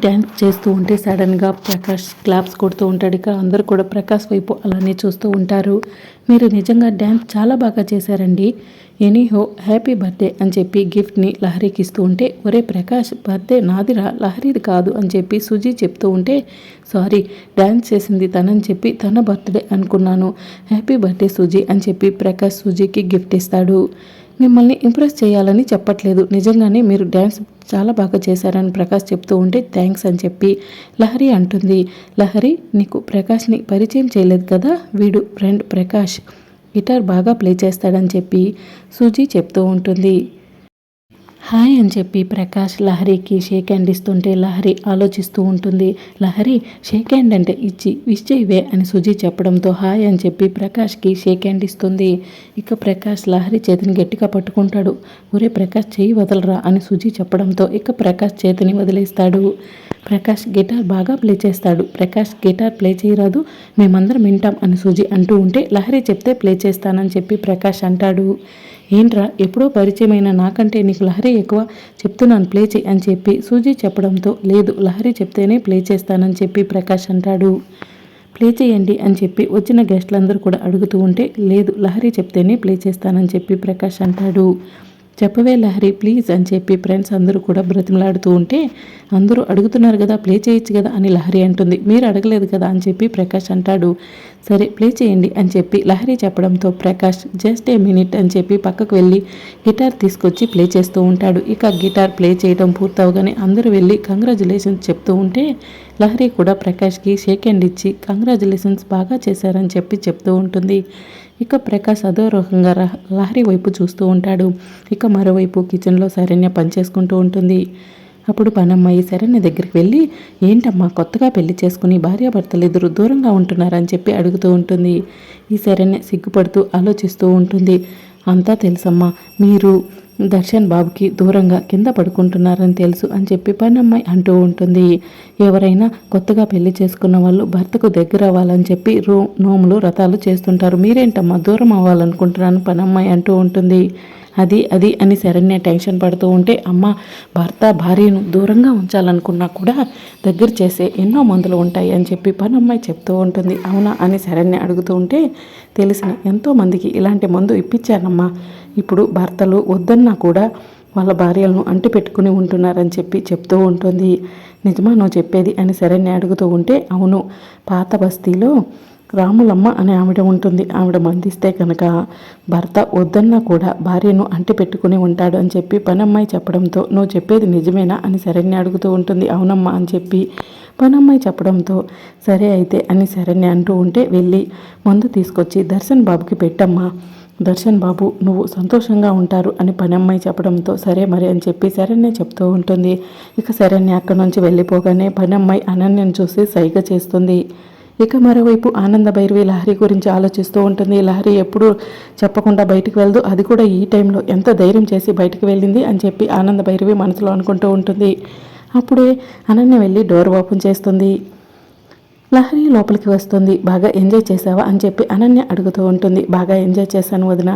Dance చేస్తూ ఉంటే సడన్గా ప్రకాష్ క్లాప్స్ కొడుతూ ఉంటాడు. ఇక అందరూ కూడా ప్రకాష్ వైపు అలానే చూస్తూ ఉంటారు. మీరు నిజంగా డ్యాన్స్ చాలా బాగా చేశారండి. ఎనీహో హ్యాపీ బర్త్డే అని చెప్పి గిఫ్ట్ని లహరికి ఇస్తూ ఉంటే ఒరే ప్రకాష్ బర్త్డే నాదిరా లహరిది కాదు అని చెప్పి సుజీ చెప్తూ ఉంటే సారీ డ్యాన్స్ చేసింది తనని చెప్పి తన బర్త్డే అనుకున్నాను. హ్యాపీ బర్త్డే సుజీ అని చెప్పి ప్రకాష్ సుజీకి గిఫ్ట్ ఇస్తాడు. మిమ్మల్ని ఇంప్రెస్ చేయాలని చెప్పట్లేదు. నిజంగానే మీరు డ్యాన్స్ చాలా బాగా చేశారని ప్రకాష్ చెప్తూ ఉంటే థ్యాంక్స్ అని చెప్పి లహరి అంటుంది. లహరి నీకు ప్రకాష్ని పరిచయం చేయలేదు కదా? వీడు ఫ్రెండ్ ప్రకాష్. గిటార్ బాగా ప్లే చేస్తాడని చెప్పి సూజీ చెప్తూ ఉంటుంది. హాయ్ అని చెప్పి ప్రకాష్ లహరికి షేక్ హ్యాండ్ ఇస్తుంటే లహరి ఆలోచిస్తూ ఉంటుంది. లహరి షేక్ హ్యాండ్ అంటే ఇచ్చి విష్ చేయవే అని సుజీ చెప్పడంతో హాయ్ అని చెప్పి ప్రకాష్కి షేక్ హ్యాండ్ ఇస్తుంది. ఇక ప్రకాష్ లహరి చేతిని గట్టిగా పట్టుకుంటాడు. ఒరే ప్రకాష్ చేయి వదలరా అని సుజీ చెప్పడంతో ఇక ప్రకాష్ చేతిని వదిలేస్తాడు. ప్రకాష్ గిటార్ బాగా ప్లే చేస్తాడు. ప్రకాష్ గిటార్ ప్లే చేయరాదు మేమందరం వింటాం అని సుజీ అంటూ ఉంటే లహరి చెప్తే ప్లే చేస్తానని చెప్పి ప్రకాష్ అంటాడు. ఏంట్రా ఎప్పుడో పరిచయమైన నాకంటే నీకు లహరి ఎక్కువ చెప్తున్నాను ప్లే చేయి అని చెప్పి సూజీ చెప్పడంతో లేదు లహరి చెప్తేనే ప్లే చేస్తానని చెప్పి ప్రకాష్ అంటాడు. ప్లే చేయండి అని చెప్పి వచ్చిన గెస్ట్లందరూ కూడా అడుగుతూ ఉంటే లేదు లహరి చెప్తేనే ప్లే చేస్తానని చెప్పి ప్రకాష్ అంటాడు. చెప్పవే లహరి ప్లీజ్ అని చెప్పి ఫ్రెండ్స్ అందరూ కూడా బ్రతిమలాడుతూ ఉంటే అందరూ అడుగుతున్నారు కదా ప్లే చేయొచ్చు కదా అని లహరి అంటుంది. మీరు అడగలేదు కదా అని చెప్పి ప్రకాష్ అంటాడు. సరే ప్లే చేయండి అని చెప్పి లహరి చెప్పడంతో ప్రకాష్ జస్ట్ ఏ మినిట్ అని చెప్పి పక్కకు వెళ్ళి గిటార్ తీసుకొచ్చి ప్లే చేస్తూ ఉంటాడు. ఇక గిటార్ ప్లే చేయడం పూర్తవగానే అందరూ వెళ్ళి కంగ్రాచులేషన్స్ చెప్తూ ఉంటే లహరి కూడా ప్రకాష్కి షేక్ హ్యాండ్ ఇచ్చి కంగ్రాచులేషన్స్ బాగా చేశారని చెప్పి చెప్తూ ఉంటుంది. ఇక ప్రకాష్ అధోరోహంగా లహరి వైపు చూస్తూ ఉంటాడు. ఇక మరోవైపు కిచెన్లో శరణ్య పనిచేసుకుంటూ ఉంటుంది. అప్పుడు పనమ్మాయి శరణ్య దగ్గరికి వెళ్ళి ఏంటమ్మా కొత్తగా పెళ్ళి చేసుకుని భార్యాభర్తలు ఇద్దరు దూరంగా ఉంటున్నారని చెప్పి అడుగుతూ ఉంటుంది. ఈ శరణ్య సిగ్గుపడుతూ ఆలోచిస్తూ ఉంటుంది. అంతా తెలుసమ్మా మీరు దర్శన్ బాబుకి దూరంగా కింద పడుకుంటున్నారని తెలుసు అని చెప్పి పనమ్మాయి అంటూ ఉంటుంది. ఎవరైనా కొత్తగా పెళ్ళి చేసుకున్న వాళ్ళు భర్తకు దగ్గర అవ్వాలని చెప్పి రో నోములు రథాలు చేస్తుంటారు. మీరేంటమ్మా దూరం అవ్వాలనుకుంటున్నాను పనమ్మాయి అంటూ ఉంటుంది. అది అది అని శరణ్య టెన్షన్ పడుతూ ఉంటే అమ్మ భర్త భార్యను దూరంగా ఉంచాలనుకున్నా కూడా దగ్గర చేసే ఎన్నో మందులు ఉంటాయి అని చెప్పి పనమ్మాయి చెప్తూ ఉంటుంది. అవునా అని శరణ్య అడుగుతూ ఉంటే తెలిసిన ఎంతోమందికి ఇలాంటి మందు ఇప్పించానమ్మా. ఇప్పుడు భర్తలు వద్దన్నా కూడా వాళ్ళ భార్యలను అంటి పెట్టుకుని ఉంటున్నారని చెప్పి చెప్తూ ఉంటుంది. నిజమా? నువ్వు చెప్పేది అని శరణ్య అడుగుతూ ఉంటే అవును పాత బస్తీలో రాములమ్మ అనే ఆవిడ ఉంటుంది. ఆవిడ మందిస్తే కనుక భర్త వద్దన్నా కూడా భార్యను అంటి పెట్టుకుని ఉంటాడు అని చెప్పి పనమ్మాయి చెప్పడంతో నువ్వు చెప్పేది నిజమేనా? అని శరణ్య అడుగుతూ ఉంటుంది. అవునమ్మా అని చెప్పి పనమ్మాయి చెప్పడంతో సరే అయితే అని శరణ్య అంటూ ఉంటే వెళ్ళి మందు తీసుకొచ్చి దర్శన్ బాబుకి పెట్టమ్మా. దర్శన్ బాబు నువ్వు సంతోషంగా ఉంటారు అని పనమ్మాయి చెప్పడంతో సరే మరి అని చెప్పి శరణ్య చెప్తూ ఉంటుంది. ఇక శరణ్య అక్కడి నుంచి వెళ్ళిపోగానే పనమ్మాయి అనన్యను చూసి సైగ చేస్తుంది. ఇక మరోవైపు ఆనంద భైరవి లహరి గురించి ఆలోచిస్తూ ఉంటుంది. లహరి ఎప్పుడు చెప్పకుండా బయటికి వెళ్దు అది కూడా ఈ టైంలో ఎంత ధైర్యం చేసి బయటికి వెళ్ళింది అని చెప్పి ఆనంద భైరవి మనసులో అనుకుంటూ ఉంటుంది. అప్పుడే అనన్య వెళ్ళి డోర్ ఓపెన్ చేస్తుంది. లహరి లోపలికి వస్తుంది. బాగా ఎంజాయ్ చేసావా అని చెప్పి అనన్య అడుగుతూ ఉంటుంది. బాగా ఎంజాయ్ చేశాను వదిన.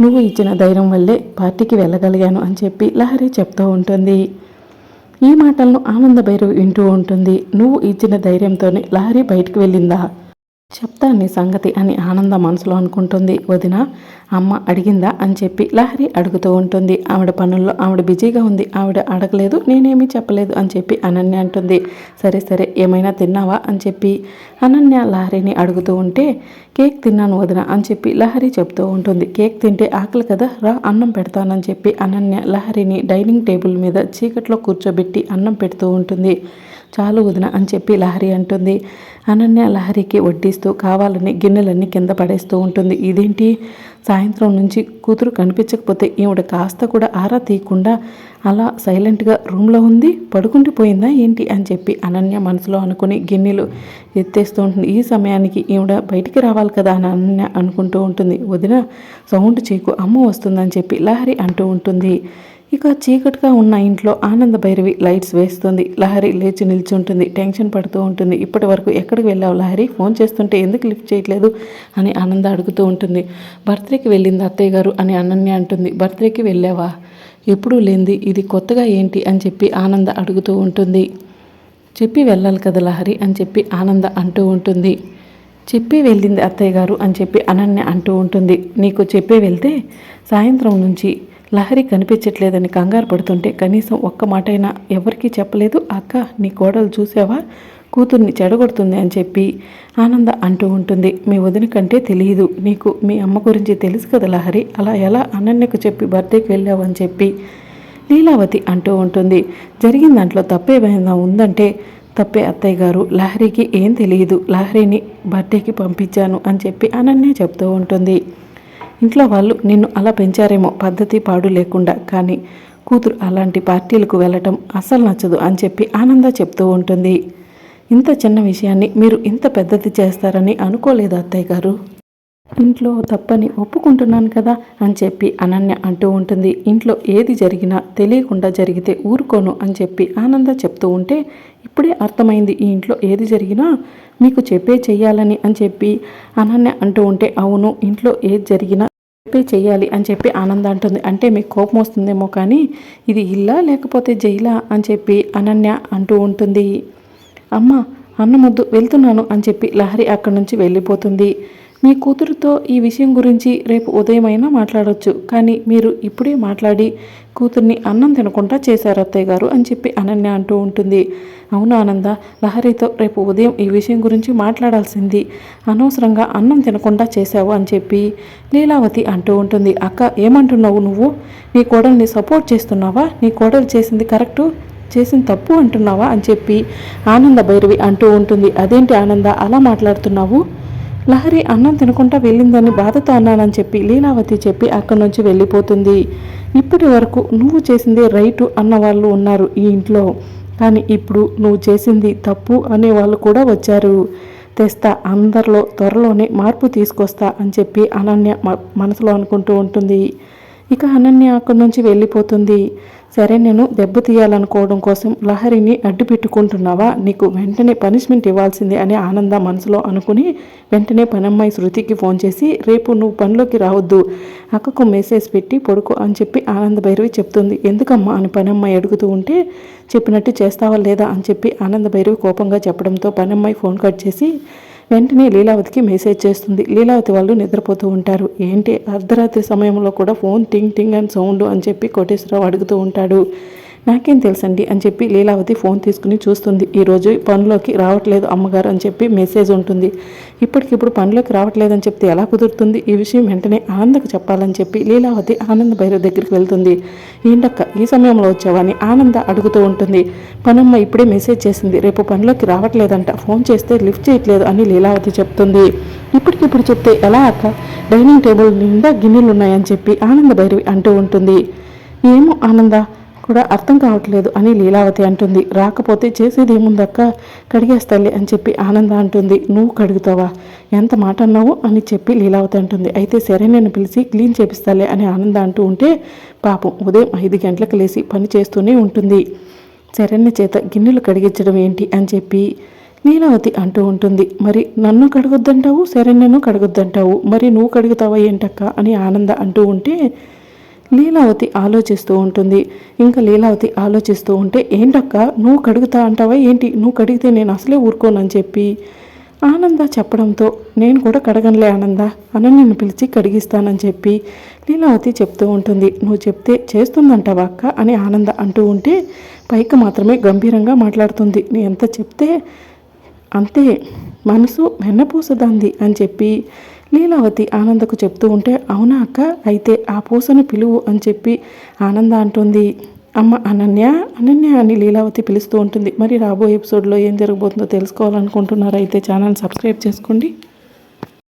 నువ్వు ఇచ్చిన ధైర్యం వల్లే పార్టీకి వెళ్ళగలిగాను అని చెప్పి లహరి చెప్తూ ఉంటుంది. ఈ మాటలను ఆనంద భైరవి వింటూ ఉంటుంది. నువ్వు ఇచ్చిన ధైర్యంతోనే లహరి బయటకు వెళ్ళిందా? చెప్తాను సంగతి అని ఆనంద మనసులో అనుకుంటుంది. వదిన అమ్మ అడిగిందా అని చెప్పి లహరి అడుగుతూ ఉంటుంది. ఆవిడ పనుల్లో ఆవిడ బిజీగా ఉంది. ఆవిడ అడగలేదు నేనేమీ చెప్పలేదు అని చెప్పి అనన్య అంటుంది. సరే సరే ఏమైనా తిన్నావా అని చెప్పి అనన్య లహరిని అడుగుతూ ఉంటే కేక్ తిన్నాను వదిన అని చెప్పి లహరి చెప్తూ ఉంటుంది. కేక్ తింటే ఆకలి కదా రా అన్నం పెడతానని చెప్పి అనన్య లహరిని డైనింగ్ టేబుల్ మీద చీకట్లో కూర్చోబెట్టి అన్నం పెడుతూ ఉంటుంది. చాలు వదిన అని చెప్పి లహరి అంటుంది. అనన్య లహరికి వడ్డిస్తూ కావాలని గిన్నెలన్నీ కింద పడేస్తూ ఉంటుంది. ఇదేంటి? సాయంత్రం నుంచి కూతురు కనిపించకపోతే ఈవిడ కాస్త కూడా ఆరా తీయకుండా అలా సైలెంట్గా రూమ్లో ఉంది పడుకుండిపోయిందా ఏంటి? అని చెప్పి అనన్య మనసులో అనుకుని గిన్నెలు ఎత్తేస్తూ ఉంటుంది. ఈ సమయానికి ఈవిడ బయటికి రావాలి కదా అని అనన్య అనుకుంటూ ఉంటుంది. వదిన సౌండ్ చీకు అమ్మ వస్తుందని చెప్పి లహరి అంటూ ఉంటుంది. ఇక చీకటిగా ఉన్న ఇంట్లో ఆనంద భైరవి లైట్స్ వేస్తుంది. లహరి లేచి నిల్చుంటుంది. టెన్షన్ పడుతూ ఉంటుంది. ఇప్పటి వరకు ఎక్కడికి వెళ్ళావు లహరి? ఫోన్ చేస్తుంటే ఎందుకు లిఫ్ట్ చేయట్లేదు? అని ఆనంద అడుగుతూ ఉంటుంది. బర్త్డేకి వెళ్ళింది అత్తయ్య గారు అని అనన్య అంటుంది. బర్త్డేకి వెళ్ళావా? ఎప్పుడూ లేంది. ఇది కొత్తగా ఏంటి? అని చెప్పి ఆనంద అడుగుతూ ఉంటుంది. చెప్పి వెళ్ళాలి కదా లహరి? అని చెప్పి ఆనంద అంటూ ఉంటుంది. చెప్పి వెళ్ళింది అత్తయ్య గారు అని చెప్పి అనన్య అంటూ ఉంటుంది. నీకు చెప్పే వెళ్తే సాయంత్రం నుంచి లహరి కనిపించట్లేదని కంగారు పడుతుంటే కనీసం ఒక్క మాటైనా ఎవరికీ చెప్పలేదు అక్క నీ కోడలు చూసావా? కూతుర్ని చెడగొడుతుంది అని చెప్పి ఆనంద అంటూ ఉంటుంది. మీ వదిన కంటే తెలియదు నీకు మీ అమ్మ గురించి తెలుసు కదా లహరి? అలా ఎలా అనన్యకు చెప్పి బర్త్డేకి వెళ్ళావని చెప్పి లీలావతి అంటూ ఉంటుంది. జరిగిన దాంట్లో తప్పేమైనా ఉందంటే తప్పే అత్తయ్య గారు. లహరికి ఏం తెలియదు లహరిని బర్త్డేకి పంపించాను అని చెప్పి అనన్య చెప్తూ ఉంటుంది. ఇంట్లో వాళ్ళు నిన్ను అలా పెంచారేమో పద్ధతి పాడు లేకుండా. కానీ కూతురు అలాంటి పార్టీలకు వెళ్ళటం అస్సలు నచ్చదు అని చెప్పి ఆనంద చెప్తూ ఉంటుంది. ఇంత చిన్న విషయాన్ని మీరు ఇంత పెద్దది చేస్తారని అనుకోలేదు అత్తయ్య గారు? ఇంట్లో తప్పని ఒప్పుకుంటున్నాను కదా అని చెప్పి అనన్య అంటూ ఉంటుంది. ఇంట్లో ఏది జరిగినా తెలియకుండా జరిగితే ఊరుకోను అని చెప్పి ఆనంద చెప్తూ ఉంటే ఇప్పుడే అర్థమైంది ఈ ఇంట్లో ఏది జరిగినా మీకు చెప్పే చెయ్యాలని అని చెప్పి అనన్య అంటూ ఉంటే అవును ఇంట్లో ఏది జరిగినా చెప్పే చెయ్యాలి అని చెప్పి ఆనంద అంటుంది. అంటే మీకు కోపం వస్తుందేమో కానీ ఇది ఇల్లా లేకపోతే జైలా అని చెప్పి అనన్య అంటూ ఉంటుంది. అమ్మ అన్నముద్దు వెళ్తున్నాను అని చెప్పి లహరి అక్కడి నుంచి వెళ్ళిపోతుంది. మీ కూతురుతో ఈ విషయం గురించి రేపు ఉదయమైనా మాట్లాడవచ్చు కానీ మీరు ఇప్పుడే మాట్లాడి కూతుర్ని అన్నం తినకుండా చేశారు అత్తయ్య గారు అని చెప్పి అనన్య అంటూ ఉంటుంది. అవును ఆనంద లహరితో రేపు ఉదయం ఈ విషయం గురించి మాట్లాడాల్సింది. అనవసరంగా అన్నం తినకుండా చేశావు అని చెప్పి లీలావతి అంటూ ఉంటుంది. అక్క ఏమంటున్నావు నువ్వు? నీ కోడల్ని సపోర్ట్ చేస్తున్నావా? నీ కోడలు చేసింది కరెక్టు? చేసిన తప్పు అంటున్నావా? అని చెప్పి ఆనంద భైరవి అంటూ ఉంటుంది. అదేంటి ఆనంద అలా మాట్లాడుతున్నావు? లహరి అన్నం తినకుండా వెళ్ళిందని బాధతో అన్నానని చెప్పి లీలావతి చెప్పి అక్కడి నుంచి వెళ్ళిపోతుంది. ఇప్పటి వరకు నువ్వు చేసింది రైటు అన్న వాళ్ళు ఉన్నారు ఈ ఇంట్లో. కానీ ఇప్పుడు నువ్వు చేసింది తప్పు అనే వాళ్ళు కూడా వచ్చారు. తెస్తా అందరిలో త్వరలోనే మార్పు తీసుకొస్తా అని చెప్పి అనన్య మనసులో అనుకుంటూ ఉంటుంది. ఇక అనన్య అక్కడి నుంచి వెళ్ళిపోతుంది. సరే నేను దెబ్బతీయాలనుకోవడం కోసం లహరిని అడ్డు పెట్టుకుంటున్నావా? నీకు వెంటనే పనిష్మెంట్ ఇవ్వాల్సిందే అని ఆనంద మనసులో అనుకుని వెంటనే పనమ్మాయి శృతికి ఫోన్ చేసి రేపు నువ్వు పనిలోకి రావద్దు అక్కకు మెసేజ్ పెట్టి పడుకో అని చెప్పి ఆనంద భైరవి చెప్తుంది. ఎందుకమ్మా? అని పనమ్మాయి అడుగుతూ ఉంటే చెప్పినట్టు చేస్తావా లేదా? అని చెప్పి ఆనంద భైరవి కోపంగా చెప్పడంతో పనమ్మాయి ఫోన్ కట్ చేసి వెంటనే లీలావతికి మెసేజ్ చేస్తుంది. లీలావతి వాళ్ళు నిద్రపోతూ ఉంటారు. ఏంటి? అర్ధరాత్రి సమయంలో కూడా ఫోన్ టింగ్ టింగ్ అండ్ సౌండ్ అని చెప్పి కోటేశ్వరరావు అడుగుతూ ఉంటాడు. నాకేం తెలుసండి అని చెప్పి లీలావతి ఫోన్ తీసుకుని చూస్తుంది. ఈరోజు పనిలోకి రావట్లేదు అమ్మగారు అని చెప్పి మెసేజ్ ఉంటుంది. ఇప్పటికిప్పుడు పనిలోకి రావట్లేదని చెప్తే ఎలా కుదురుతుంది? ఈ విషయం వెంటనే ఆనందకు చెప్పాలని చెప్పి లీలావతి ఆనంద భైరవ్ దగ్గరికి వెళ్తుంది. ఏంటక్క ఈ సమయంలో వచ్చావని ఆనంద అడుగుతూ ఉంటుంది. పనమ్మ ఇప్పుడే మెసేజ్ చేసింది. రేపు పనిలోకి రావట్లేదంట. ఫోన్ చేస్తే లిఫ్ట్ చేయట్లేదు అని లీలావతి చెప్తుంది. ఇప్పటికిప్పుడు చెప్తే ఎలా అక్క? డైనింగ్ టేబుల్ నిండా గిన్నెలు ఉన్నాయని చెప్పి ఆనంద భైరవి అంటూ ఉంటుంది. ఏమో ఆనంద కూడా అర్థం కావట్లేదు అని లీలావతి అంటుంది. రాకపోతే చేసేది ఏముందక్క కడిగేస్తాలే అని చెప్పి ఆనంద అంటుంది. నువ్వు కడుగుతావా? ఎంత మాట అన్నావు అని చెప్పి లీలావతి అంటుంది. అయితే సరే నేను పిలిచి క్లీన్ చేపిస్తాలే అని ఆనంద అంటూ ఉంటే పాపం ఉదయం ఐదు గంటలకు లేచి పని చేస్తూనే ఉంటుంది. శరణ్య చేత గిన్నెలు కడిగించడం ఏంటి అని చెప్పి లీలావతి అంటూ ఉంటుంది. మరి నన్ను కడగొద్దంటావు శరణ్యను కడగొద్దంటావు? మరి నువ్వు కడుగుతావా ఏంటక్క? అని ఆనంద అంటూ ఉంటే లీలావతి ఆలోచిస్తూ ఉంటుంది. ఇంకా లీలావతి ఆలోచిస్తూ ఉంటే ఏంటక్క నువ్వు కడుగుతా అంటావా? ఏంటి? నువ్వు కడిగితే నేను అసలే ఊరుకోనని చెప్పి ఆనంద చెప్పడంతో నేను కూడా కడగనులే ఆనంద అని నిన్ను పిలిచి కడిగిస్తానని చెప్పి లీలావతి చెప్తూ ఉంటుంది. నువ్వు చెప్తే చేస్తుందంటావా అక్క? అని ఆనంద అంటూ ఉంటే పైకి మాత్రమే గంభీరంగా మాట్లాడుతుంది. నీ ఎంత చెప్తే అంతే మనసు వెన్నపూసదంది అని చెప్పి లీలావతి ఆనందకు చెప్తూ ఉంటే అవునా అక్క? అయితే ఆ పూసను పిలువు అని చెప్పి ఆనంద అంటుంది. అమ్మ అనన్య? అనన్య అని లీలావతి పిలుస్తూ ఉంటుంది. మరి రాబోయే ఎపిసోడ్లో ఏం జరగబోతుందో తెలుసుకోవాలనుకుంటున్నారైతే అయితే ఛానల్ సబ్స్క్రైబ్ చేసుకోండి.